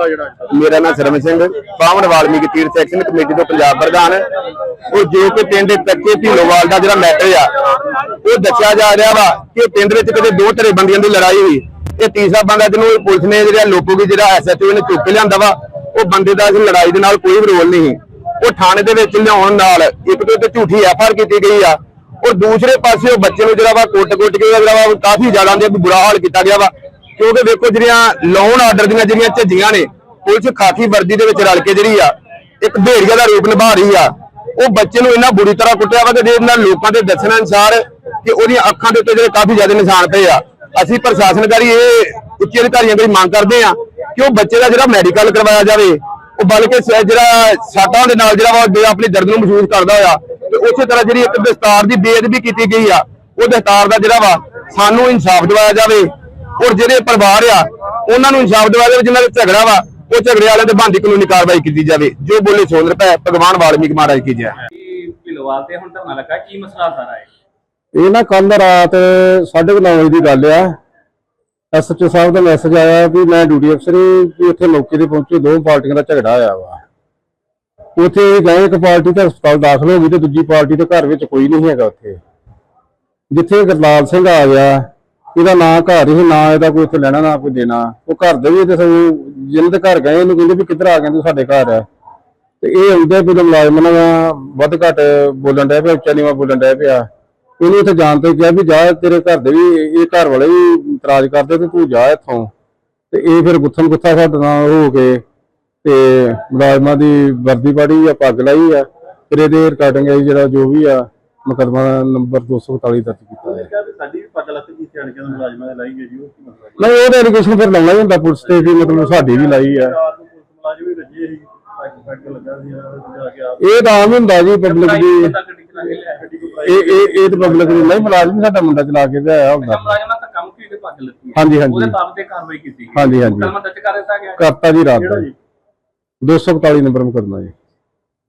ਮਸਲਾ ਜਿਹੜਾ ਮੇਰਾ ਨਾਮ ਸਰਮ ਸਿੰਘ ਬਾਵਨ ਵਾਲਮੀਕੀ ਤੀਰਥ ਸੈਕਸ਼ਨ ਕਮੇਟੀ ਤੋਂ ਪੰਜਾਬ ਪ੍ਰਧਾਨ। ਉਹ ਜੋ ਕਿ ਪਿੰਡ ਕੱਚੇ ਢੀਲੋਵਾਲ ਦਾ ਜਿਹੜਾ ਮੈਟਰ ਆ, ਉਹ ਦੱਸਿਆ ਜਾ ਰਿਹਾ ਵਾ ਕਿ ਪਿੰਡ ਵਿੱਚ ਕਦੇ ਦੋ ਧੜੇ ਬੰਦੀਆਂ ਦੀ ਲੜਾਈ ਹੋਈ। ਇਹ ਤੀਸਰਾ ਬੰਦਾ ਜਿਹਨੂੰ ਪੁਲਿਸ ਨੇ ਜਿਹੜਾ ਲੋਕੋਗੀ ਜਿਹੜਾ ਐਸਐਚਓ ਨੇ ਚੁੱਕ ਕੇ ਲਿਆਂਦਾ ਵਾ, ਉਹ ਬੰਦੇ ਦਾ ਇਸ ਲੜਾਈ ਦੇ ਨਾਲ ਕੋਈ ਵੀ ਰੋਲ ਨਹੀਂ। ਉਹ ਥਾਣੇ ਦੇ ਵਿੱਚ ਲਿਆਉਣ ਨਾਲ ਇੱਕ ਤੋਂ ਤੇ ਝੂਠੀ ਐਫਆਰ ਕੀਤੀ ਗਈ ਆ। ਔਰ ਦੂਸਰੇ ਪਾਸੇ ਉਹ ਬੱਚੇ ਨੂੰ ਜਿਹੜਾ ਵਾ ਕੁੱਟ-ਕੁੱਟ ਕੇ ਜਿਹੜਾ ਵਾ ਕਾਫੀ ਜ਼ਿਆਦਾ ਦੇ ਬੁਰਾ ਹਾਲ ਕੀਤਾ ਗਿਆ ਵਾ। ਕਿਉਂਕਿ ਵੇਖੋ ਜਿਹੜੀਆਂ ਲੋਨ ਆਰਡਰ ਦੀਆਂ ਜਿਹੜੀਆਂ ਝੱਜੀਆਂ ਨੇ ਪੁਲਿਸ ਖਾਕੀ ਵਰਦੀ ਦੇ ਵਿੱਚ ਰਲ ਕੇ ਜਿਹੜੀ ਆ, ਇੱਕ ਭੇੜੀਆ ਦਾ ਰੂਪ ਨਿਭਾ ਰਹੀ ਆ। ਉਹ ਬੱਚੇ ਨੂੰ ਇੰਨਾ ਬੁਰੀ ਤਰ੍ਹਾਂ ਕੁੱਟਿਆ ਵਾ ਕਿ ਜਿਹਦੇ ਨਾਲ ਲੋਕਾਂ ਦੇ ਦੱਸਣ ਅਨੁਸਾਰ ਕਿ ਉਹਦੀਆਂ ਅੱਖਾਂ ਦੇ ਉੱਤੇ ਜਿਹੜੇ ਕਾਫੀ ਜ਼ਿਆਦਾ ਨਿਸ਼ਾਨ ਪਏ ਆ। ਅਸੀਂ ਪ੍ਰਸ਼ਾਸਨਕਾਰੀ ਇਹ ਉੱਚ ਅਧਿਕਾਰੀਆਂ ਕੋਲ ਮੰਗ ਕਰਦੇ ਆ ਕਿ ਉਹ ਬੱਚੇ ਦਾ ਜਿਹੜਾ ਮੈਡੀਕਲ ਕਰਵਾਇਆ ਜਾਵੇ, ਉਹ ਬਲਕਿ ਜਿਹੜਾ ਸਾਟਾਂ ਦੇ ਨਾਲ ਜਿਹੜਾ ਵਾ ਆਪਣੀ ਦਰਦ ਨੂੰ ਮਹਿਸੂਸ ਕਰਦਾ ਹੋਇਆ। ਤੇ ਉਸੇ ਤਰ੍ਹਾਂ ਜਿਹੜੀ ਇੱਕ ਦਸਤਾਰ ਦੀ ਬੇਅਦਬੀ ਕੀਤੀ ਗਈ ਆ, ਉਹ ਦਸਤਾਰ ਦਾ ਜਿਹੜਾ ਵਾ ਸਾਨੂੰ ਇਨਸਾਫ ਦਿਵਾਇਆ ਜਾਵੇ। ਔਰ ਜਿਹੜੇ ਪਰਿਵਾਰ ਆ, ਉਹਨਾਂ ਨੂੰ ਇਨਸਾਫ ਦਿਵਾਇਆ ਜਾਵੇ, ਜਿਨ੍ਹਾਂ ਦਾ ਝਗੜਾ ਵਾ ਉਹ ਝਗੜੇ ਵਾਲਿਆਂ ਤੇ ਬੰਦੀ ਕਾਨੂੰਨੀ ਕਾਰਵਾਈ ਕੀਤੀ ਜਾਵੇ। ਜੋ ਬੋਲੇ ਸੋਨ ਰੁਪਏ ਭਗਵਾਨ ਵਾਲਮੀਕ ਮਹਾਰਾਜ ਕੀ ਜੈ। ਕੀ ਭਿਲਵਾਲ ਤੇ ਹੁਣ ਧਰਨਾ ਲੱਗਾ ਕੀ ਮਸਲਾ ਸਾਰਾ ਹੈ ਇਹ ਨਾ ਕੱਲ ਰਾਤ 9:30 ਵਜੇ ਦੀ ਗੱਲ ਆ। ਐਸਐਚਓ ਸਾਹਿਬ ਦਾ ਮੈਸੇਜ ਆਇਆ ਵੀ ਮੈਂ ਡਿਊਟੀ ਅਫਸਰ ਉੱਥੇ ਮੌਕੇ ਤੇ ਪਹੁੰਚੇ ਦੋ ਪਾਰਟੀਆਂ ਦਾ ਝਗੜਾ ਆਇਆ ਵਾ। ਉੱਥੇ ਗਏ ਇੱਕ ਪਾਰਟੀ ਤਾਂ ਹਸਪਤਾਲ ਦਾਖਲ ਹੋ ਗਈ ਤੇ ਦੂਜੀ ਪਾਰਟੀ ਦੇ ਘਰ ਵਿੱਚ ਕੋਈ ਨਹੀਂ ਹੈਗਾ ਉੱਥੇ। ਜਿੱਥੇ ਗੁਰਲਾਲ ਸਿੰਘ ਆ ਗਿਆ ਇਹਦਾ ਨਾਂ ਘਰ ਹੀ ਨਾ ਇਹਦਾ ਕੋਈ ਉੱਥੇ ਲੈਣਾ, ਨਾ ਕੋਈ ਦੇਣਾ। ਉਹ ਘਰ ਦੇ ਵੀ ਤੇ ਸਾਨੂੰ ਜਿਹਨਾਂ ਦੇ ਘਰ ਗਏ ਇਹਨੂੰ ਕਹਿੰਦੇ ਵੀ ਕਿੱਧਰ ਆ ਗਏ ਤੂੰ, ਸਾਡੇ ਘਰ ਆ। ਤੇ ਇਹ ਆਉਂਦੇ ਵੀ ਮੁਲਾਜ਼ਮ ਨਾਲ ਵੱਧ ਘੱਟ ਬੋਲਣ ਡਿਆ ਪਿਆ, ਉੱਚਾ ਨੀਵਾਂ ਬੋਲਣ ਡਿਆ ਪਿਆ। ਇਹਨੂੰ ਉੱਥੇ ਜਾਣ ਤੋਂ ਕਿਹਾ ਵੀ ਜਾ, ਤੇਰੇ ਘਰ ਦੇ ਵੀ, ਇਹ ਘਰ ਵਾਲੇ ਵੀ ਇਤਰਾਜ਼ ਕਰਦੇ ਤੇ ਤੂੰ ਜਾ ਇੱਥੋਂ। ਤੇ ਇਹ ਫਿਰ ਗੁੱਥਮ ਗੁੱਥਾ ਸਾਡੇ ਨਾਲ ਹੋ ਕੇ ਤੇ ਮੁਲਾਜ਼ਮਾਂ ਦੀ ਵਰਦੀ ਪਾੜੀ ਆ, ਪੱਗ ਲਾਈ ਆ, ਫਿਰ ਇਹਦੇ ਰਿਕਾਰਡਿੰਗ ਹੈ ਜਿਹੜਾ ਜੋ ਵੀ ਆ। ਮੁਕੱਦਮਾ ਨੰਬਰ 241 ਦਰਜ ਕੀਤਾ ਹੈ ਸਾਡੀ ਵੀ ਪੱਗ ਲੱਗ ਗਈ ਸਿਆਣ ਕੇ ਮੁਲਾਜ਼ਮਾਂ ਦੇ ਲਾਈ ਗਈ ਜੀ ਉਹ ਕੀ ਮਸਲਾ ਨਹੀਂ ਉਹਦੇ ਐਲੀਗੇਸ਼ਨ ਫਿਰ ਲਾਉਣਾ ਹੀ ਹੁੰਦਾ ਪੁਲਿਸ ਤੇ ਵੀ ਮਤਲਬ ਸਾਡੀ ਵੀ ਲਾਈ ਆ ਰਾਤ ਨੂੰ ਪੁਲਿਸ ਮੁਲਾਜ਼ਮ ਵੀ ਰੱਜੇ ਸੀ ਪੱਗ ਪੱਗ ਲੱਗਾ ਸੀ ਜਾ ਕੇ ਆਪ ਇਹ ਤਾਂ ਆਮ ਹੁੰਦਾ ਜੀ ਪਬਲਿਕ ਦੀ ਇਹ ਇਹ ਇਹ ਤਾਂ ਪਬਲਿਕ ਦੀ ਨਹੀਂ ਮੁਲਾਜ਼ਮ ਸਾਡਾ ਮੁੰਡਾ ਚਲਾ ਕੇ ਲਿਆਇਆ ਹੁੰਦਾ। ਮੁਲਾਜ਼ਮਾਂ ਤਾਂ ਕੰਮ ਕੀ ਪੱਗ ਲੱਗੀ। ਹਾਂਜੀ, ਹਾਂਜੀ। ਉਹਦੇ ਬਾਬਤ ਤੇ ਕਾਰਵਾਈ ਕੀਤੀ ਹਾਂਜੀ, ਹਾਂਜੀ। ਮੁਕੱਦਮਾ ਦਰਜ ਕਰ ਦਿੱਤਾ ਗਿਆ ਕਰਤਾ ਜੀ ਰਾਤ ਦਾ। ਜੀ? 241 ਨੰਬਰ ਮੁਕੱਦਮਾ ਜੀ।